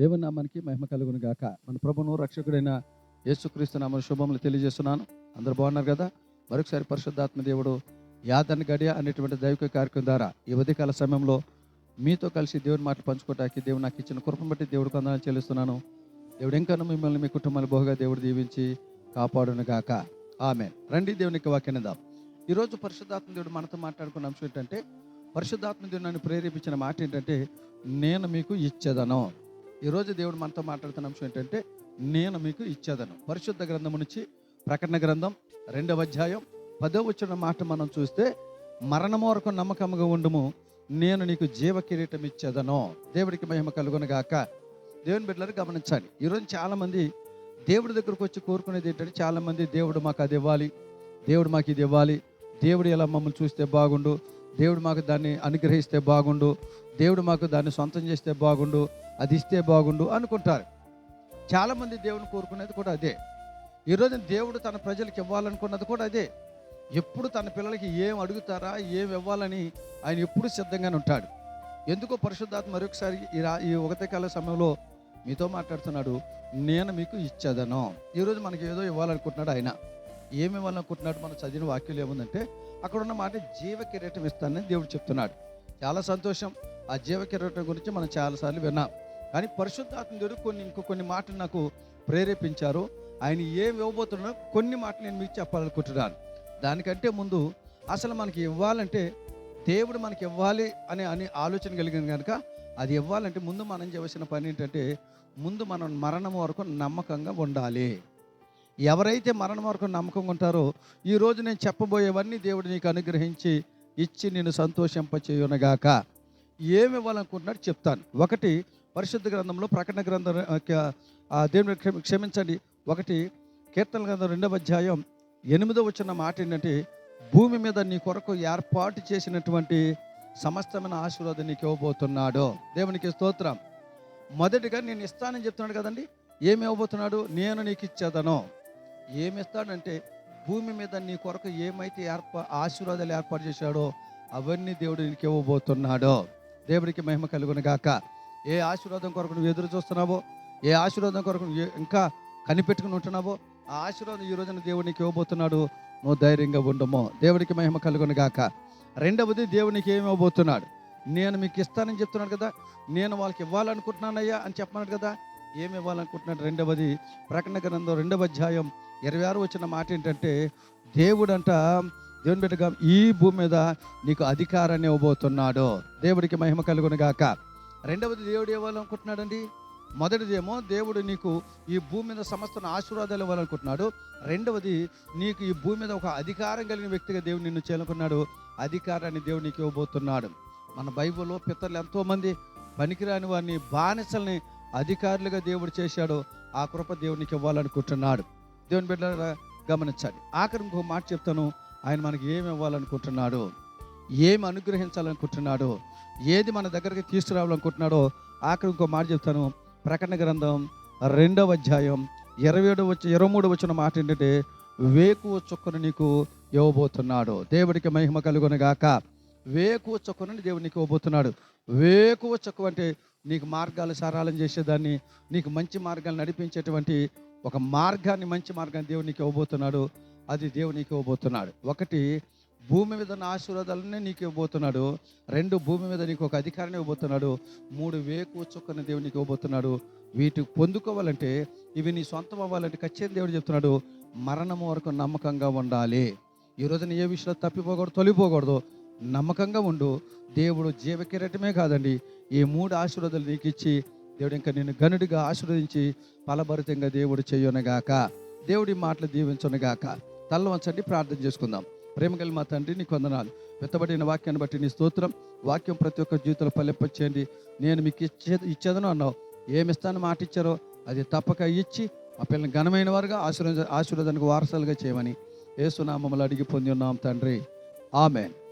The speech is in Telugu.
దేవుని నామానికి మహిమ కలుగును గాక. మన ప్రభును రక్షకుడైన యేసుక్రీస్తు నామ శుభములు తెలియజేస్తున్నాను. అందరు బాగున్నారు కదా? మరొకసారి పరిశుద్ధాత్మ దేవుడు యాదన్ గడియ అనేటువంటి దైవిక కార్యక్రమం ద్వారా ఈ ఉదయకాల సమయంలో మీతో కలిసి దేవుని మాటలు పంచుకోవటానికి దేవుడు నాకు ఇచ్చిన కృపను బట్టి దేవుడు కొందనాలు చెల్లిస్తున్నాను. దేవుడు ఇంకా మిమ్మల్ని మీ కుటుంబాన్ని బహుగా దేవుడు దీవించి కాపాడును గాక. ఆమె రండి దేవునికి వాక్యనిద్దాం ఈరోజు పరిశుద్ధాత్మ దేవుడు మనతో మాట్లాడుకున్న అంశం ఏంటంటే పరిశుద్ధాత్మ దేవుడు నన్ను ప్రేరేపించిన మాట ఏంటంటే నేను మీకు ఇచ్చేదను. ఈరోజు దేవుడు మనతో మాట్లాడుతున్న అంశం ఏంటంటే నేను మీకు ఇచ్చేదను. పరిశుద్ధ గ్రంథం నుంచి ప్రకటన గ్రంథం రెండవ అధ్యాయం పదో వచ్చిన మాట మనం చూస్తే మరణం వరకు నమ్మకముగా ఉండుము నేను నీకు జీవ కిరీటం ఇచ్చేదను. దేవుడికి మహిమ కలుగునగాక దేవుని బిడ్డలను గమనించాలి ఈరోజు చాలామంది దేవుడి దగ్గరకు వచ్చి కోరుకునేది ఏంటంటే చాలామంది దేవుడు మాకు అది ఇవ్వాలి దేవుడు మాకు ఇది ఇవ్వాలి దేవుడు ఎలా మమ్మల్ని చూస్తే బాగుండు దేవుడు మాకు దాన్ని అనుగ్రహిస్తే బాగుండు దేవుడు మాకు దాన్ని సొంతం చేస్తే బాగుండు అది ఇస్తే బాగుండు అనుకుంటారు. చాలామంది దేవుని కోరుకునేది కూడా అదే. ఈరోజు దేవుడు తన ప్రజలకు ఇవ్వాలనుకున్నది కూడా అదే. ఎప్పుడు తన పిల్లలకి ఏం అడుగుతారా ఏం ఇవ్వాలని ఆయన ఎప్పుడు సిద్ధంగానే ఉంటాడు. ఎందుకో పరిశుద్ధాత్మ మరొకసారి ఈ రా ఈ ఒకటే కాల సమయంలో మీతో మాట్లాడుతున్నాడు నేను మీకు ఇచ్చేదను. ఈరోజు మనకి ఏదో ఇవ్వాలనుకుంటున్నాడు ఆయన. ఏమి ఇవ్వాలనుకుంటున్నాడు మనం చదివిన వాక్యం ఏముందంటే అక్కడ ఉన్న మాట జీవ కిరీటం ఇస్తానని దేవుడు చెప్తున్నాడు. చాలా సంతోషం. ఆ జీవ కిరీటం గురించి మనం చాలాసార్లు విన్నాం. కానీ పరిశుద్ధాత్మ దేవుడు కొన్ని ఇంకో కొన్ని మాటలు నాకు ప్రేరేపించారు. ఆయన ఏమి ఇవ్వబోతున్నాడో కొన్ని మాటలు నేను మీకు చెప్పాలనుకుంటున్నాను. దానికంటే ముందు అసలు మనకి ఇవ్వాలంటే దేవుడు మనకి ఇవ్వాలి అనే అని ఆలోచన కలిగింది కనుక అది ఇవ్వాలంటే ముందు మనం చేయవలసిన పని ఏంటంటే ముందు మనం మరణం వరకు నమ్మకంగా ఉండాలి. ఎవరైతే మరణం వరకు నమ్మకంగా ఉంటారో ఈరోజు నేను చెప్పబోయేవన్నీ దేవుడు నీకు అనుగ్రహించి ఇచ్చి నేను సంతోషింపచేయునగాక. ఏమి ఇవ్వాలనుకుంటున్నాడు చెప్తాను. ఒకటి పరిశుద్ధ గ్రంథంలో ప్రకటన గ్రంథం దేవుని క్షమ- క్షమించండి. ఒకటి కీర్తన గ్రంథం రెండవ అధ్యాయం ఎనిమిదో వచ్చిన మాట ఏంటంటే భూమి మీద నీ కొరకు ఏర్పాటు చేసినటువంటి సమస్తమైన ఆశీర్వాదం నీకు ఇవ్వబోతున్నాడు. దేవునికి స్తోత్రం. మొదటిగా నేను ఇస్తానని చెప్తున్నాడు కదండి? ఏమి ఇవ్వబోతున్నాడు? నేను నీకు ఇచ్చేదను. ఏమిస్తాడంటే భూమి మీద నీ కొరకు ఏమైతే ఏర్పా ఆశీర్వాదాలు ఏర్పాటు చేశాడో అవన్నీ దేవుడు నీకు ఇవ్వబోతున్నాడో. దేవుడికి మహిమ కలుగును గాక. ఏ ఆశీర్వాదం కొరకు నువ్వు ఎదురు చూస్తున్నావో ఏ ఆశీర్వాదం కొరకు నువ్వు ఇంకా కనిపెట్టుకుని ఉంటున్నావో ఆ ఆశీర్వాదం ఈ రోజున దేవుడు నీకు ఇవ్వబోతున్నాడు. నువ్వు ధైర్యంగా ఉండము. దేవుడికి మహిమ కలుగును గాక. రెండవది దేవునికి ఏమి ఇవ్వబోతున్నాడు? నేను మీకు ఇస్తానని చెప్తున్నాడు కదా నేను వాళ్ళకి ఇవ్వాలనుకుంటున్నానయ్యా అని చెప్పన్నాడు కదా ఏమి ఇవ్వాలనుకుంటున్నాడు రెండవది ప్రకటన గ్రంథం రెండవ అధ్యాయం ఇరవై ఆరు వచ్చిన మాట ఏంటంటే దేవుడంట దేవుని బిడ్డగా ఈ భూమి మీద నీకు అధికారాన్ని ఇవ్వబోతున్నాడు. దేవుడికి మహిమ కలుగునగాక రెండవది దేవుడు ఇవ్వాలనుకుంటున్నాడండి మొదటిదేమో దేవుడు నీకు ఈ భూమి మీద సమస్తను ఆశీర్వాదాలు ఇవ్వాలనుకుంటున్నాడు. రెండవది నీకు ఈ భూమి మీద ఒక అధికారం కలిగిన వ్యక్తిగా దేవుడు నిన్ను చేయాలనుకున్నాడు అధికారాన్ని దేవుడు నీకు ఇవ్వబోతున్నాడు. మన బైబిల్లో పితరులు ఎంతోమంది పనికిరాని వారిని బానిసల్ని అధికారులుగా దేవుడు చేశాడో ఆ కృప దేవునికి ఇవ్వాలనుకుంటున్నాడు. దేవుని బిడ్డ గమనించాలి ఆఖరి ఇంకో మాట చెప్తాను. ఆయన మనకి ఏమి ఇవ్వాలనుకుంటున్నాడు ఏమి అనుగ్రహించాలనుకుంటున్నాడు ఏది మన దగ్గరికి తీసుకురావాలనుకుంటున్నాడో ఆఖరి ఇంకో మాట చెప్తాను. ప్రకటన గ్రంథం రెండవ అధ్యాయం ఇరవై ఏడు వచ్చి ఇరవై మూడు వచ్చిన మాట ఏంటంటే వేకువ చుక్కను నీకు ఇవ్వబోతున్నాడు. దేవుడికి మహిమ కలుగునగాక. వేకువ చుక్కను దేవుడు నీకు ఇవ్వబోతున్నాడు. వేకువ చుక్క అంటే నీకు మార్గాలు సరళం చేసేదాన్ని నీకు మంచి మార్గాలు నడిపించేటువంటి ఒక మార్గాన్ని మంచి మార్గాన్ని దేవుడు నీకు ఇవ్వబోతున్నాడు. అది దేవుడు నీకు ఇవ్వబోతున్నాడు. ఒకటి భూమి మీద ఉన్న ఆశీర్వాదాలనే నీకు ఇవ్వబోతున్నాడు. రెండు భూమి మీద నీకు ఒక అధికారాన్ని ఇవ్వబోతున్నాడు. మూడు వేకు చుక్కని దేవుడు నీకు ఇవ్వబోతున్నాడు. వీటి పొందుకోవాలంటే ఇవి నీ సొంతం అవ్వాలంటే ఖచ్చితంగా దేవుడు చెప్తున్నాడు మరణం వరకు నమ్మకంగా ఉండాలి. ఈ రోజున ఏ విషయంలో తప్పిపోకూడదు తొలిపోకూడదు నమ్మకంగా ఉండు. దేవుడు జీవ జీవకిరటమే కాదండి. ఈ మూడు ఆశీర్వాదాలు నీకు ఇచ్చి దేవుడు ఇంకా నేను గనుడిగా ఆశీర్వదించి ఫలభరితంగా దేవుడు చెయ్యనుగాక దేవుడి మాటలు దీవించనుగాక. తల్ల వంచండి ప్రార్థన చేసుకుందాం. ప్రేమ మా తండ్రి నీకు వందనాలు. వెత్తబడిన వాక్యాన్ని బట్టి నీ స్తోత్రం. వాక్యం ప్రతి ఒక్క జీవితంలో పల్లెపచ్చేయండి నేను మీకు ఇచ్చే ఇచ్చేదను అన్నావు. ఏమి ఇస్తాను మాట ఇచ్చారో అది తప్పక ఇచ్చి మా పిల్లల్ని ఘనమైన వారుగా ఆశీర్వ ఆశీర్వాదానికి వారసాలుగా చేయమని ఏసునామములు అడిగి పొంది ఉన్నాం తండ్రి. ఆమె